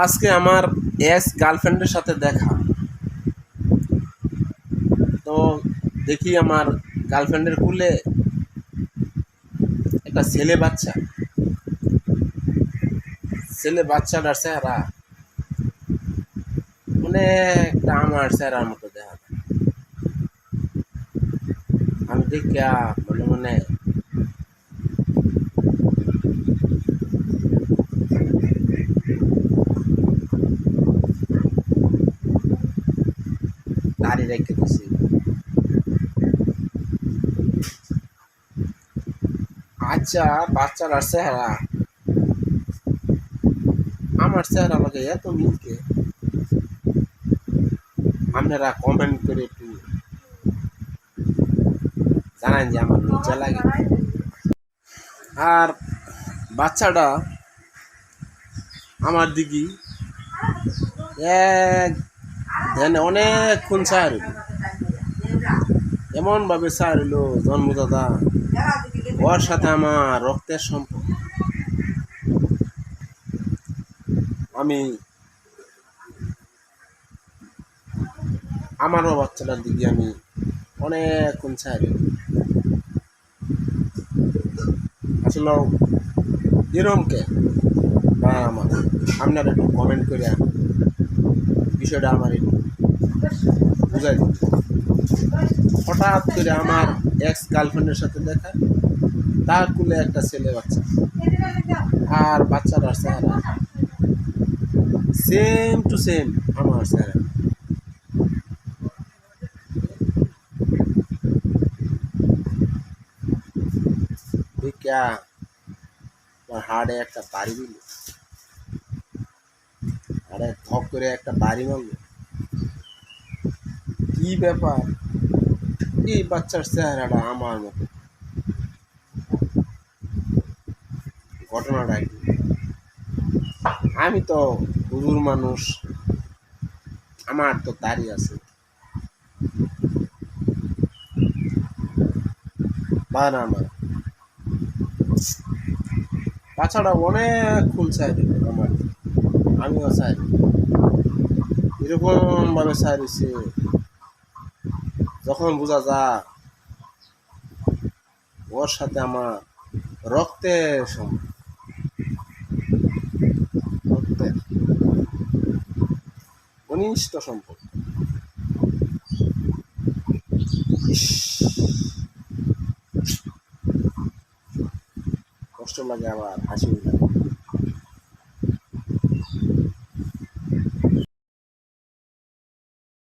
আজকে আমার এক্স গার্লফ্রেন্ডের সাথে দেখা। তো দেখি আমার গার্লফ্রেন্ডের কুলে একটা ছেলে বাচ্চা। ছেলে বাচ্চাটার চেহারা অনেকটা আমার চেহারার মতো দেখা আমি দেখিয়া মনে মনে দাড়ি রেখে দিছি। আচ্ছা বাচ্চাটার চেহারা। আমার চেহারা আমাকে এত মিলকে আপনারা কমেন্ট করে একটু জানান যে আমার লজ্জা লাগে। আর বাচ্চাটা আমার দিকে এক ধ্যানে অনেকক্ষণ চায় রইল এমনভাবে চায় রইল জন্মদাতা ওর সাথে আমার রক্তের সম্পর্ক। আমি আমারও বাচ্চাটার দিকে আমি অনেকক্ষণ চাই আসলে এরমকে বা আমার আপনারা একটু কমেন্ট করে বিষয়টা আমার বুঝাই হঠাৎ করে আমার এক্স গার্লফ্রেন্ডের সাথে দেখা, তার কুলে একটা ছেলে বাচ্চা, আর বাচ্চাটার চেহারা সেম টু সেম আমার চেহারা ভিক্ষা, আমার হাড়ে একটা বাড়ি দিল। আরে ধপ করে একটা বাড়ি মারল কি ব্যাপার? এই বাচ্চার চেহারাটা আমার মতো। ঘটনাটা কি? আমি তো হুজুর মানুষ, আমার তো দাড়ি আছে। আমার বাচ্চাটা অনেকক্ষণ চাই আমার। আমিও চাই। এরকম ভাবে চাই রয়েছে যখন বোঝা যা ওর সাথে আমার রক্তের সম্পর্ক রক্তের ঘনিষ্ঠ সম্পর্ক। কষ্ট লাগে আবার হাসি লাগে